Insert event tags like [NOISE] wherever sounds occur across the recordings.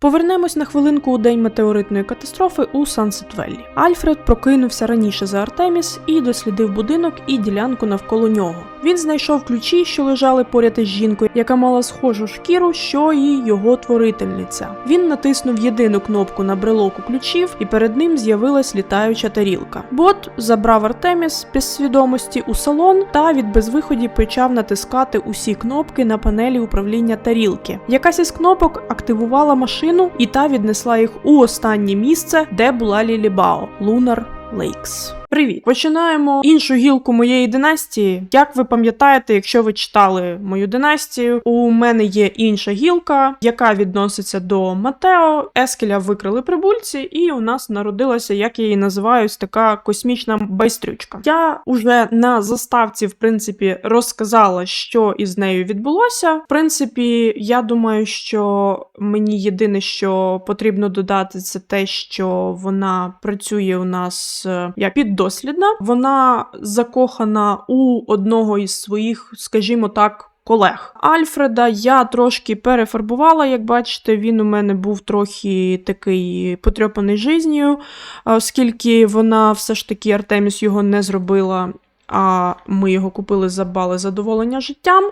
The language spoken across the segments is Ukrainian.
Повернемось на хвилинку у день метеоритної катастрофи у Сансетвеллі. Альфред прокинувся раніше за Артеміс і дослідив будинок і ділянку навколо нього. Він знайшов ключі, що лежали поряд із жінкою, яка мала схожу шкіру, що і його творительниця. Він натиснув єдину кнопку на брелоку ключів, і перед ним з'явилась літаюча тарілка. Бот забрав Артеміс без свідомості у салон та від безвиході почав натискати усі кнопки на панелі управління тарілки. Якась із кнопок активувала машину, і та віднесла їх у останнє місце, де була Лілібао Лунар Лейкс. Привіт! Починаємо іншу гілку моєї династії. Як ви пам'ятаєте, якщо ви читали мою династію, у мене є інша гілка, яка відноситься до Матео. Ескеля викрили прибульці, і у нас народилася, як я її називаюсь, така космічна байстрючка. Я уже на заставці, в принципі, розказала, що із нею відбулося. В принципі, я думаю, що мені єдине, що потрібно додати, це те, що вона працює у нас е, як піддослідна. Вона закохана у одного із своїх, скажімо так. Колег Альфреда я трошки перефарбувала, як бачите, він у мене був трохи такий потрьопаний жизнью, оскільки вона все ж таки Артеміс його не зробила, а ми його купили за бали задоволення життям.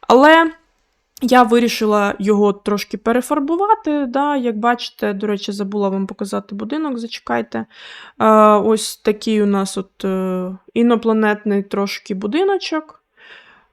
Але я вирішила його трошки перефарбувати. Да, Як бачите, до речі, забула вам показати будинок, зачекайте. Е, ось такий у нас от е, інопланетний трошки будиночок.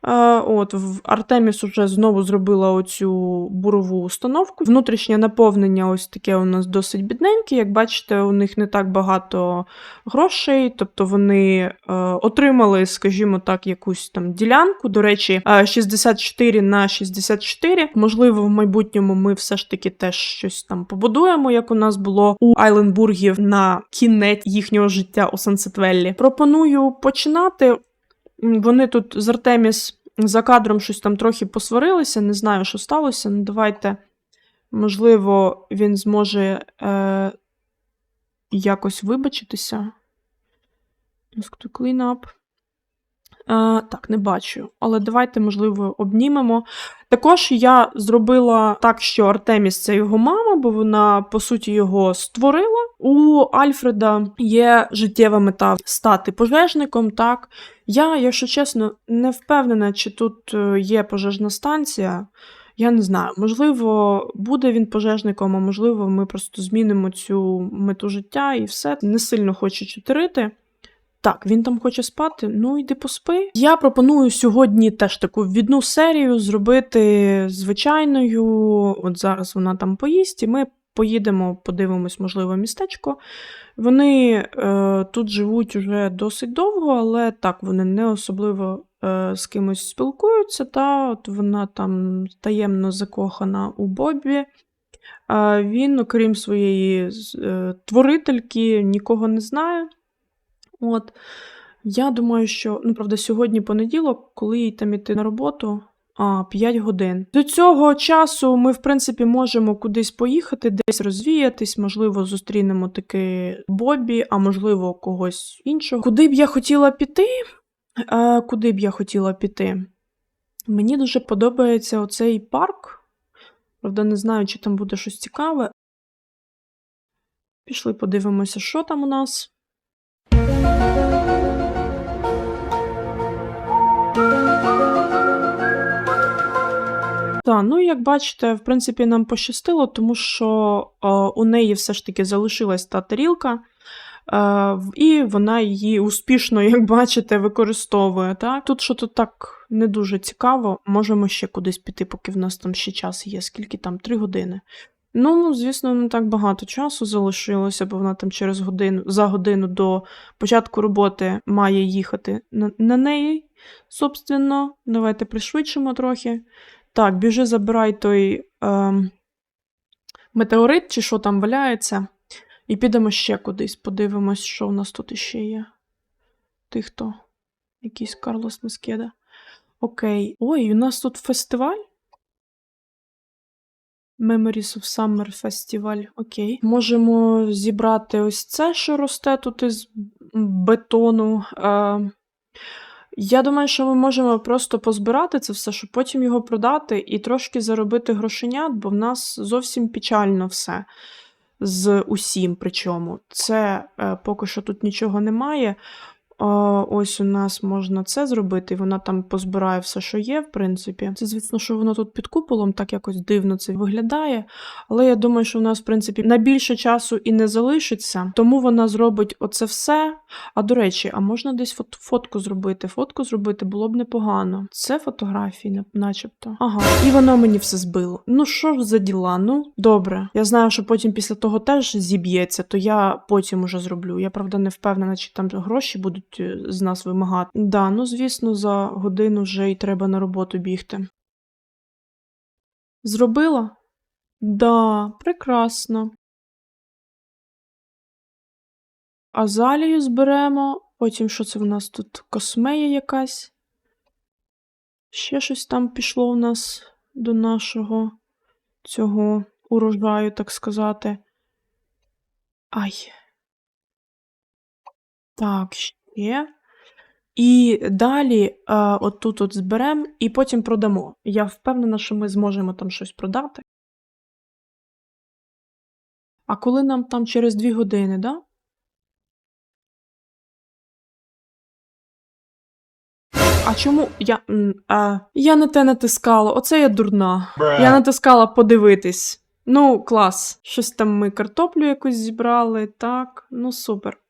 Е, От, в Артеміс уже знову зробила оцю бурову установку. Внутрішнє наповнення ось таке у нас досить бідненьке. Як бачите, у них не так багато грошей, тобто вони е, отримали, скажімо так, якусь там ділянку. До речі, е, 64 на 64. Можливо, в майбутньому ми все ж таки теж щось там побудуємо, як у нас було у Айленбургів на кінець їхнього життя у Сансетвеллі. Пропоную починати. Вони тут з Артеміс за кадром щось там трохи посварилися, не знаю, що сталося. Ну, давайте, можливо, він зможе е, якось вибачитися. Clean up. Е, так, не бачу. Але давайте, можливо, обнімемо. Також я зробила так, що Артеміс це його мама, бо вона, по суті, його створила. У Альфреда є життєва мета стати пожежником, так. Я, якщо чесно, не впевнена, чи тут е, є пожежна станція. Я не знаю, можливо, буде він пожежником, а можливо, ми просто змінимо цю мету життя і все. Не сильно хочу чотирити. Так, він там хоче спати. Ну, йди поспи. Я пропоную сьогодні теж таку відну серію зробити звичайною. От зараз вона там поїсть, і ми поїдемо, подивимось, можливо, містечко. Вони е, тут живуть уже досить довго, але так, вони не особливо е, з кимось спілкуються. Та от вона там таємно закохана у Бобі. А він, окрім своєї е, творительки, нікого не знає. От. Я думаю, що, ну, правда, сьогодні понеділок, коли їй там іти на роботу, а, 5 годин. До цього часу ми, в принципі, можемо кудись поїхати, десь розвіятись, можливо, зустрінемо таки Бобі, а можливо, когось іншого. Куди б я хотіла піти? Е, куди б я хотіла піти? Мені дуже подобається оцей парк. Правда, не знаю, чи там буде щось цікаве. Пішли подивимося, що там у нас. Так, ну як бачите, в принципі, нам пощастило, тому що е, у неї все ж таки залишилась та тарілка, е, і вона її успішно, [LAUGHS] як бачите, використовує. Так? Тут що тут так не дуже цікаво. Можемо ще кудись піти, поки в нас там ще час є. Скільки там? Три години. Ну, звісно, не так багато часу залишилося, бо вона там через годину, за годину до початку роботи має їхати на, на неї. Собственно, давайте пришвидшимо трохи. Так, біжи, забирай той ем, метеорит, чи що там валяється, і підемо ще кудись. Подивимось, що в нас тут іще є. Ти хто? Якийсь Карлос Мескеда. Окей. Ой, у нас тут фестиваль. Memories of Summer Festival. Окей. Можемо зібрати ось це, що росте тут із бетону. Е, Я думаю, що ми можемо просто позбирати це все, щоб потім його продати і трошки заробити грошенят, бо в нас зовсім печально все з усім. Причому це е, поки що тут нічого немає. Ось у нас можна це зробити, і вона там позбирає все, що є, в принципі. Це, звісно, що воно тут під куполом так якось дивно це виглядає. Але я думаю, що в нас, в принципі, на більше часу і не залишиться, тому вона зробить оце все. А до речі, а можна десь фот- фотку зробити? Фотку зробити було б непогано. Це фотографії, начебто. Ага, і воно мені все збило. Ну що ж за діла? Ну, добре. Я знаю, що потім після того теж зіб'ється, то я потім уже зроблю. Я правда не впевнена, чи там гроші будуть з нас вимагати. Да, ну звісно, за годину вже й треба на роботу бігти. Зробила? Да, прекрасно. Азалію зберемо. Потім що це в нас тут? Космея якась. Ще щось там пішло у нас до нашого цього урожаю, так сказати. Ай. Так, ще. І далі е, отут от зберемо і потім продамо. Я впевнена, що ми зможемо там щось продати. А коли нам там через дві години, да? А чому я. А, я не те натискала. Оце я дурна. Я натискала подивитись. Ну, клас. Щось там ми картоплю якусь зібрали. Так, ну супер.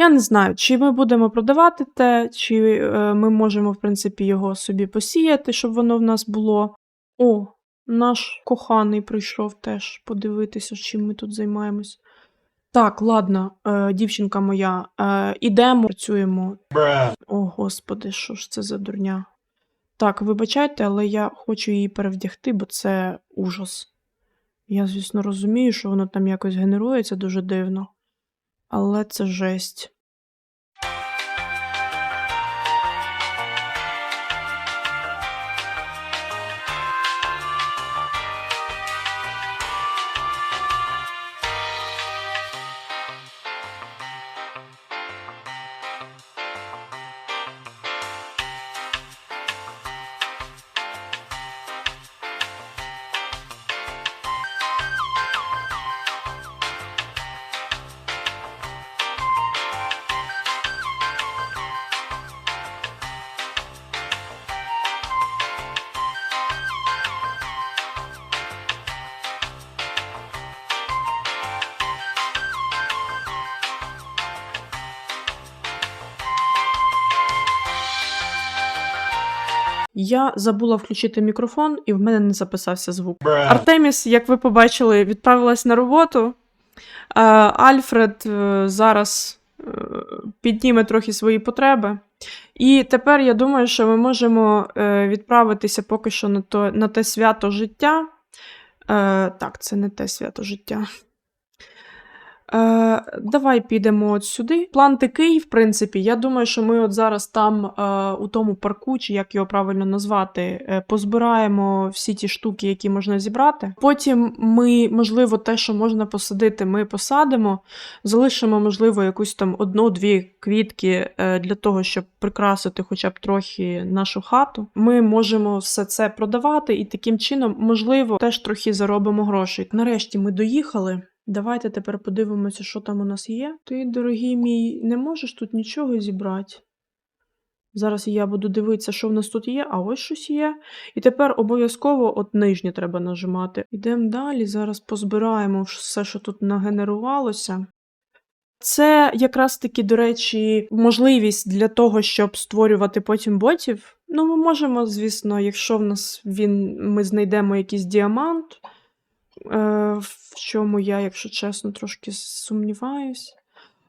Я не знаю, чи ми будемо продавати те, чи е, ми можемо, в принципі, його собі посіяти, щоб воно в нас було. О, наш коханий прийшов теж подивитися, чим ми тут займаємось. Так, ладно, е, дівчинка моя, е, ідемо, працюємо. О, господи, що ж це за дурня? Так, вибачайте, але я хочу її перевдягти, бо це ужас. Я, звісно, розумію, що воно там якось генерується дуже дивно. Але це жесть. Я забула включити мікрофон, і в мене не записався звук. Артеміс, як ви побачили, відправилась на роботу. Альфред е, зараз е, підніме трохи свої потреби. І тепер я думаю, що ми можемо е, відправитися поки що на, то, на те свято життя. Так, це не те свято життя. Е, давай підемо от сюди. План такий, в принципі. Я думаю, що ми от зараз там, е, у тому парку, чи як його правильно назвати, е, позбираємо всі ті штуки, які можна зібрати. Потім ми, можливо, те, що можна посадити, ми посадимо. Залишимо, можливо, якусь там одну-дві квітки е, для того, щоб прикрасити хоча б трохи нашу хату. Ми можемо все це продавати, і таким чином, можливо, теж трохи заробимо грошей. Нарешті ми доїхали. Давайте тепер подивимося, що там у нас є. Ти, дорогий мій, не можеш тут нічого зібрати. Зараз я буду дивитися, що в нас тут є, а ось щось є. І тепер обов'язково от нижнє треба нажимати. Йдемо далі, зараз позбираємо все, що тут нагенерувалося. Це якраз таки, до речі, можливість для того, щоб створювати потім ботів. Ну, ми можемо, звісно, якщо в нас він, ми знайдемо якийсь діамант, е, в чому я, якщо чесно, трошки сумніваюсь.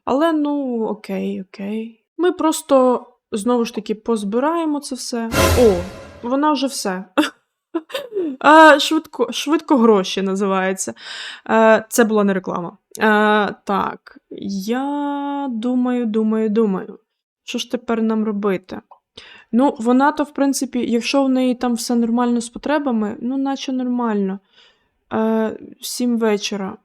Але ну, окей, окей. Ми просто знову ж таки позбираємо це все. О, вона вже все. [LAUGHS] Е, Швидко, швидко гроші називається. Е, Це була не реклама. Е, Так, я думаю, думаю, думаю. Що ж тепер нам робити? Ну, вона то, в принципі, якщо в неї там все нормально з потребами, ну, наче нормально. Е, Сім вечора.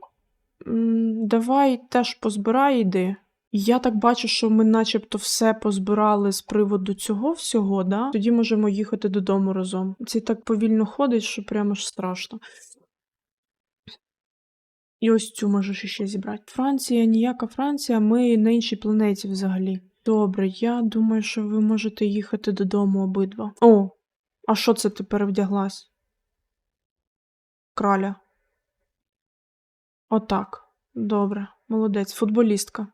Давай теж позбирай, йди. Я так бачу, що ми начебто все позбирали з приводу цього всього, да? Тоді можемо їхати додому разом. Це так повільно ходить, що прямо ж страшно. І ось цю можеш іще зібрати. Франція, ніяка Франція, ми на іншій планеті взагалі. Добре, я думаю, що ви можете їхати додому обидва. О, а що це ти перевдяглась? Краля. Отак. Добре, молодець, футболістка.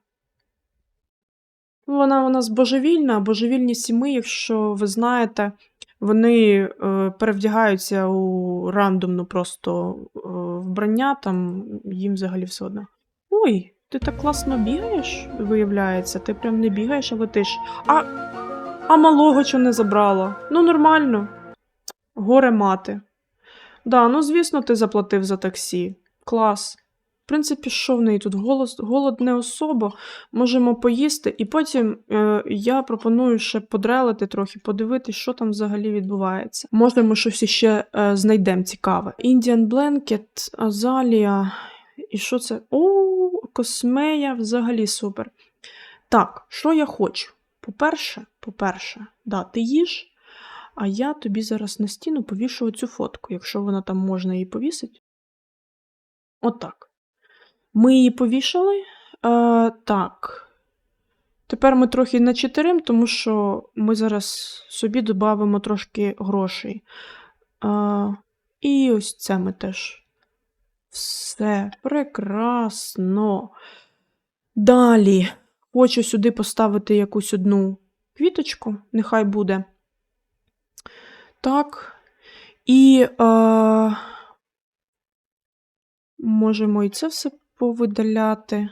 Вона у нас божевільна, божевільні сіми, якщо ви знаєте, вони е, перевдягаються у рандомну просто е, вбрання, там їм взагалі все одно. Ой, ти так класно бігаєш, виявляється. Ти прям не бігаєш, а летиш. А, а малого чого не забрала? Ну, нормально. Горе мати. Да, ну звісно, ти заплатив за таксі. Клас. В принципі, що в неї тут голос, голод не особо. Можемо поїсти, і потім е, я пропоную ще подрелити трохи, подивитись, що там взагалі відбувається. Може, ми щось іще е, знайдемо цікаве. Indian Blanket, Азалія. І що це? О, космея взагалі супер. Так, що я хочу? По-перше, по-перше, да, ти їж, а я тобі зараз на стіну повішу оцю фотку, якщо вона там можна її повісити. Отак. Ми її повішали. Е, так. Тепер ми трохи на чотирим, тому що ми зараз собі додамо трошки грошей. Е, і ось це ми теж. Все прекрасно. Далі. Хочу сюди поставити якусь одну квіточку, нехай буде. Так. І е, можемо і це все повидаляти.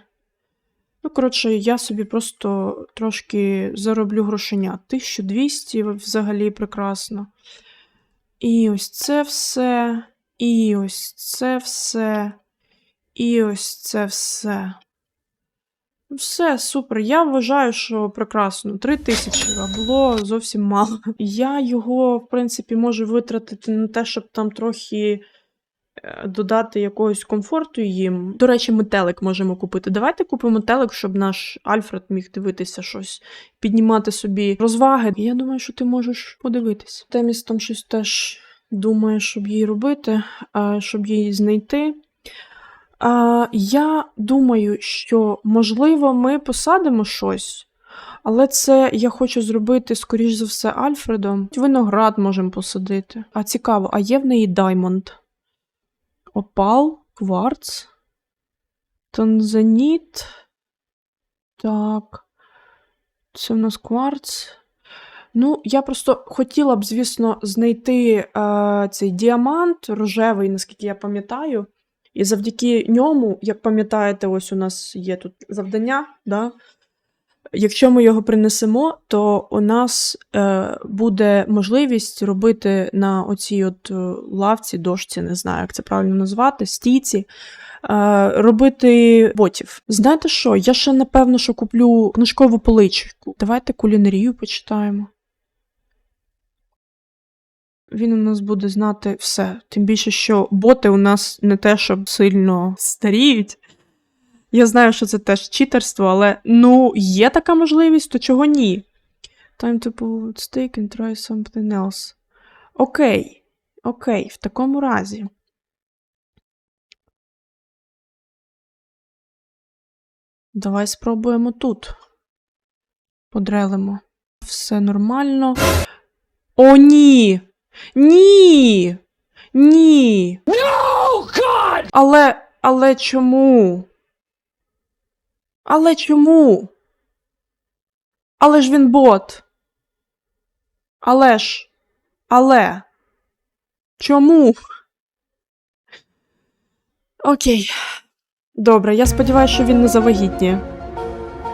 Ну, коротше, я собі просто трошки зароблю грошеня. 1200 взагалі прекрасно. І ось це все, і ось це все, і ось це все. Все, супер. Я вважаю, що прекрасно. Три тисячі, було зовсім мало. Я його, в принципі, можу витратити на те, щоб там трохи е, додати якогось комфорту їм. До речі, ми телек можемо купити. Давайте купимо телек, щоб наш Альфред міг дивитися щось, піднімати собі розваги. Я думаю, що ти можеш подивитись. Теміс там щось теж думає, щоб їй робити, щоб її знайти. Я думаю, що можливо ми посадимо щось, але це я хочу зробити, скоріш за все, Альфредом. Виноград можемо посадити. А цікаво, а є в неї даймонд? Опал, кварц, танзаніт. Так. Це в нас кварц. Ну, я просто хотіла б, звісно, знайти е, цей діамант рожевий, наскільки я пам'ятаю. І завдяки ньому, як пам'ятаєте, ось у нас є тут завдання. Да? Якщо ми його принесемо, то у нас е, буде можливість робити на оцій от е, лавці, дошці, не знаю, як це правильно назвати, стійці, е, робити ботів. Знаєте що? Я ще напевно, що куплю книжкову поличку. Давайте кулінарію почитаємо. Він у нас буде знати все. Тим більше, що боти у нас не те, щоб сильно старіють. Я знаю, що це теж читерство, але ну, є така можливість, то чого ні? Time to pull stake and try something else. Окей. Окей, в такому разі. Давай спробуємо тут. Подрелимо. Все нормально. О, ні! Ні! Ні! Але, але чому? Але чому? Але ж він бот. Але ж. Але. Чому? Окей. Добре, я сподіваюся, що він не завагітніє.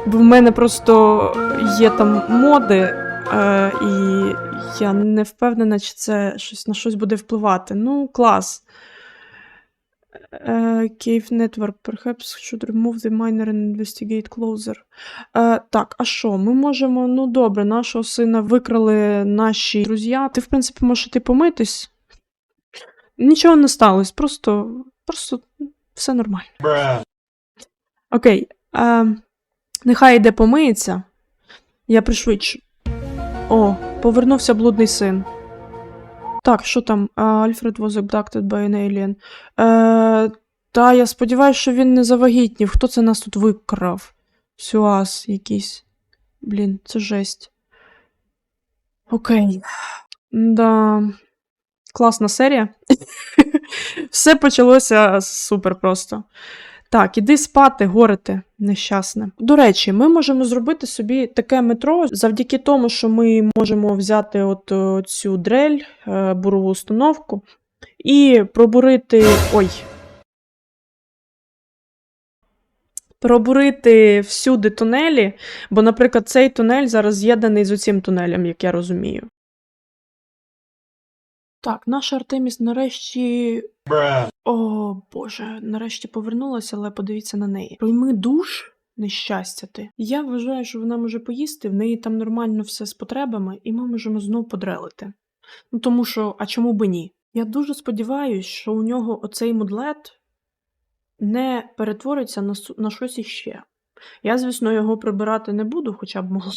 Бо в мене просто є там моди, е, і я не впевнена, чи це щось на щось буде впливати. Ну, клас. Е, Cave Network, perhaps should remove the miner and investigate closer. Е, так, а що? Ми можемо, ну добре, нашого сина викрали наші друзі. Ти, в принципі, можеш іти помитись. Нічого не сталося, просто, просто все нормально. Окей. Е, Нехай йде помиється. Я пришвидшу. О, повернувся блудний син. Так, що там? Альфред was abducted by an alien. Е, та я сподіваюся, що він не завагітнів. Хто це нас тут викрав? Сюас якийсь. Блін, це жесть. Окей. Да. Класна серія. [LAUGHS] Все почалося супер просто. Так, іди спати, горите, нещасне. До речі, ми можемо зробити собі таке метро завдяки тому, що ми можемо взяти от е, цю дрель, е, бурову установку, і пробурити. Ой. Пробурити всюди тунелі, бо, наприклад, цей тунель зараз з'єднаний з оцим тунелем, як я розумію. Так, наш Артеміс нарешті о, Боже, нарешті повернулася, але подивіться на неї. Прийми душ, нещастя ти. Я вважаю, що вона може поїсти, в неї там нормально все з потребами, і ми можемо знов подрелити. Ну тому що, а чому би ні? Я дуже сподіваюся, що у нього оцей мудлет не перетвориться на, на щось іще. Я, звісно, його прибирати не буду, хоча б могла.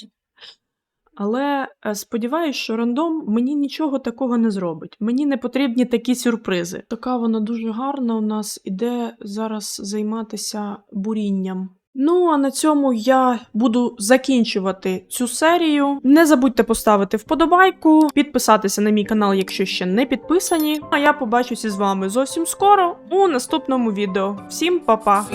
Але е, сподіваюсь, що рандом мені нічого такого не зробить. Мені не потрібні такі сюрпризи. Така вона дуже гарна у нас іде зараз займатися бурінням. Ну, а на цьому я буду закінчувати цю серію. Не забудьте поставити вподобайку, підписатися на мій канал, якщо ще не підписані. А я побачуся з вами зовсім скоро у наступному відео. Всім па-па!